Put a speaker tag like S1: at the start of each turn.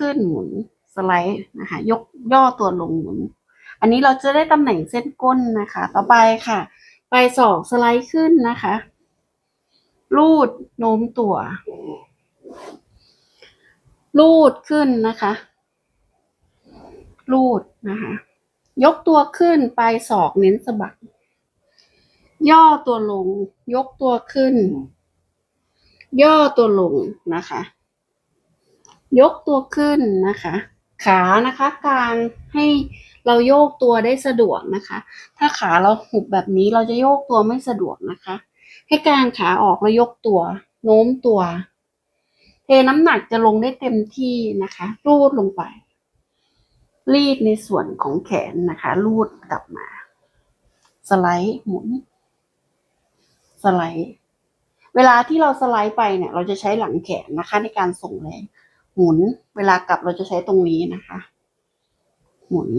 S1: ขึ้นหมุนสไลด์นะคะ ยกย่อตัวลงหมุน อันนี้เราจะได้ตำแหน่งเส้นก้นนะคะ ต่อไปค่ะไปศอกสไลด์ขึ้นนะคะ ลูดโน้มตัว ลูดขึ้นนะคะ ลูดนะคะ ยกตัวขึ้นไปศอกเน้นสะบัก ย่อตัวลง ยกตัวขึ้น ย่อตัวลงนะคะ ยกตัวขึ้นนะคะ ขานะคะกลางให้เราโยกตัวได้สะดวกนะคะ ถ้าขาเราหุบแบบนี้เราจะโยกตัวไม่สะดวกนะคะ ให้กางขาออกแล้วยกตัวโน้มตัว เทน้ำหนักจะลงได้เต็มที่นะคะ รูดลงไป รีดในส่วนของแขนนะคะ รูดกลับมา สไลด์หมุน สไลด์ เวลาที่เราสไลด์ไปเนี่ย เราจะใช้หลังแขนนะคะ ในการส่งแรง หมุน เวลากลับเราจะใช้ตรงนี้นะคะ หมุน